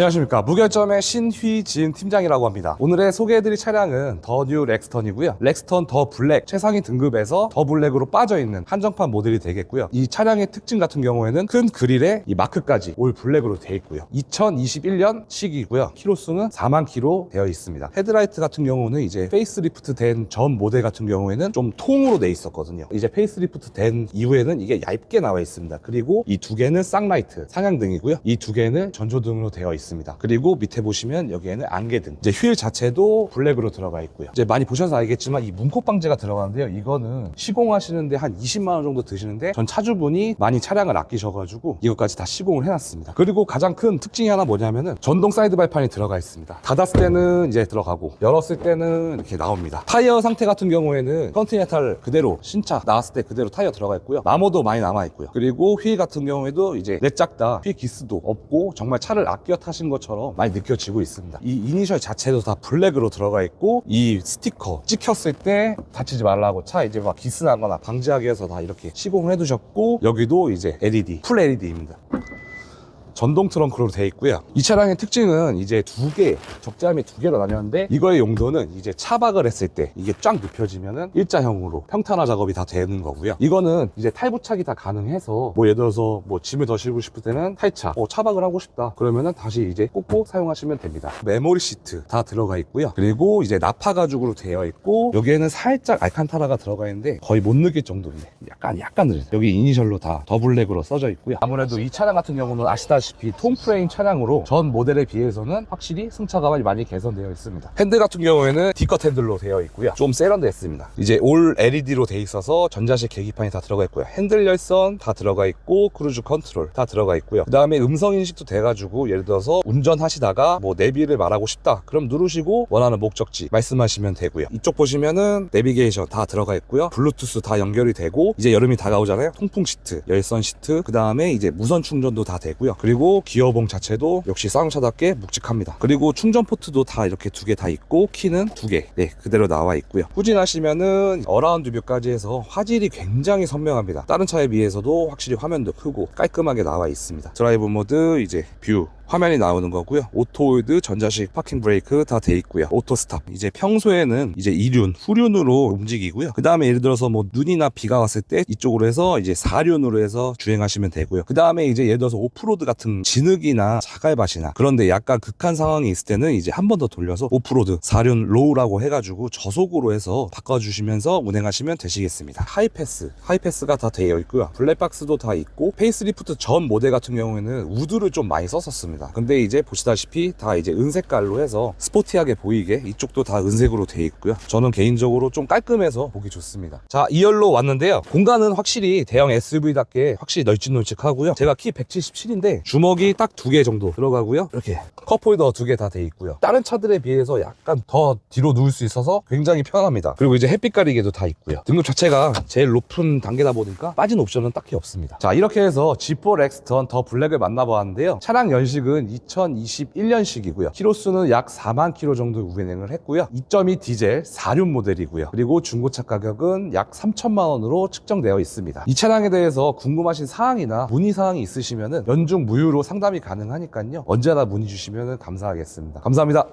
안녕하십니까. 무결점의 신휘진 팀장이라고 합니다. 오늘의 소개해드릴 차량은 더 뉴 렉스턴이고요. 렉스턴 더 블랙 최상위 등급에서 더 블랙으로 빠져있는 한정판 모델이 되겠고요. 이 차량의 특징 같은 경우에는 큰 그릴에 이 마크까지 올 블랙으로 되어 있고요. 2021년 식이고요. 키로수는 4만 키로 되어 있습니다. 헤드라이트 같은 경우는 이제 페이스리프트 된 전 모델 같은 경우에는 좀 통으로 돼 있었거든요. 이제 페이스리프트 된 이후에는 이게 얇게 나와 있습니다. 그리고 이 두 개는 쌍라이트 상향등이고요. 이 두 개는 전조등으로 되어 있습니다 그리고 밑에 보시면 여기에는 안개등. 이제 휠 자체도 블랙으로 들어가 있고요. 이제 많이 보셔서 알겠지만 이 문콕 방제가 들어가는데요. 이거는 시공하시는데 한 20만 원 정도 드시는데 전 차주분이 많이 차량을 아끼셔가지고 이것까지 다 시공을 해놨습니다. 그리고 가장 큰 특징이 하나 뭐냐면은 전동 사이드 발판이 들어가 있습니다. 닫았을 때는 이제 들어가고 열었을 때는 이렇게 나옵니다. 타이어 상태 같은 경우에는 컨티넨탈 그대로 신차 나왔을 때 그대로 타이어 들어가 있고요. 나모도 많이 남아 있고요. 그리고 휠 같은 경우에도 이제 내짝다 휠 기스도 없고 정말 차를 아껴 타신 것처럼 많이 느껴지고 있습니다. 이 이니셜 자체도 다 블랙으로 들어가 있고 이 스티커 찍혔을 때 다치지 말라고 차 이제 막 기스 나거나 방지하기 위해서 다 이렇게 시공을 해두셨고 여기도 이제 LED 풀 LED입니다 전동 트렁크로 되어 있고요. 이 차량의 특징은 이제 두 개, 적재함이 두 개로 나뉘었는데 이거의 용도는 이제 차박을 했을 때 이게 쫙 눕혀지면은 일자형으로 평탄화 작업이 다 되는 거고요. 이거는 이제 탈부착이 다 가능해서 뭐 예를 들어서 뭐 짐을 더 실고 싶을 때는 탈차, 어, 차박을 하고 싶다. 그러면은 다시 이제 꽂고 사용하시면 됩니다. 메모리 시트 다 들어가 있고요. 그리고 이제 나파 가죽으로 되어 있고 여기에는 살짝 알칸타라가 들어가 있는데 거의 못 느낄 정도인데 약간 약간 느려요. 여기 이니셜로 다 더블랙으로 써져 있고요. 아무래도 이 차량 같은 경우는 아시다시피 통프레임 차량으로 전 모델에 비해서는 확실히 승차감이 많이 개선되어 있습니다. 핸들 같은 경우에는 D컷 핸들로 되어 있고요. 좀 세련됐습니다. 이제 올 LED로 되어 있어서 전자식 계기판이 다 들어가 있고요. 핸들 열선 다 들어가 있고 크루즈 컨트롤 다 들어가 있고요. 그 다음에 음성 인식도 돼가지고 예를 들어서 운전하시다가 뭐 내비를 말하고 싶다. 그럼 누르시고 원하는 목적지 말씀하시면 되고요. 이쪽 보시면은 내비게이션 다 들어가 있고요. 블루투스 다 연결이 되고 이제 여름이 다가오잖아요. 통풍 시트, 열선 시트, 그 다음에 이제 무선 충전도 다 되고요. 그리고 기어봉 자체도 역시 쌍용차답게 묵직합니다. 그리고 충전 포트도 다 이렇게 두 개 다 있고 키는 두 개, 네 그대로 나와 있고요. 후진하시면은 어라운드 뷰까지 해서 화질이 굉장히 선명합니다. 다른 차에 비해서도 확실히 화면도 크고 깔끔하게 나와 있습니다. 드라이브 모드 이제 뷰 화면이 나오는 거고요. 오토홀드, 전자식 파킹 브레이크 다 돼 있고요. 오토 스탑. 이제 평소에는 이제 이륜, 후륜으로 움직이고요. 그 다음에 예를 들어서 뭐 눈이나 비가 왔을 때 이쪽으로 해서 이제 사륜으로 해서 주행하시면 되고요. 그 다음에 이제 예를 들어서 오프로드 같은 진흙이나 자갈밭이나 그런데 약간 극한 상황이 있을 때는 이제 한 번 더 돌려서 오프로드, 사륜 로우라고 해가지고 저속으로 해서 바꿔주시면서 운행하시면 되시겠습니다. 하이패스, 하이패스가 다 되어 있고요. 블랙박스도 다 있고 페이스리프트 전 모델 같은 경우에는 우드를 좀 많이 썼었습니다. 근데 이제 보시다시피 다 이제 은색깔로 해서 스포티하게 보이게 이쪽도 다 은색으로 되어 있고요. 저는 개인적으로 좀 깔끔해서 보기 좋습니다. 자, 2열로 왔는데요. 공간은 확실히 대형 SUV답게 확실히 널찍널찍하고요. 제가 키 177인데 주먹이 딱 두 개 정도 들어가고요. 이렇게 컵홀더 두 개 다 돼 있고요. 다른 차들에 비해서 약간 더 뒤로 누울 수 있어서 굉장히 편합니다. 그리고 이제 햇빛 가리개도 다 있고요. 등급 자체가 제일 높은 단계다 보니까 빠진 옵션은 딱히 없습니다. 자, 이렇게 해서 G4 렉스턴 더 블랙을 만나보았는데요. 차량 연식은 2021년식이고요. 키로수는 약 4만 키로 정도 운행을 했고요. 2.2 디젤 4륜 모델이고요. 그리고 중고차 가격은 약 3천만 원으로 측정되어 있습니다. 이 차량에 대해서 궁금하신 사항이나 문의 사항이 있으시면 연중 무휴로 상담이 가능하니까요. 언제나 문의 주시면 감사하겠습니다. 감사합니다.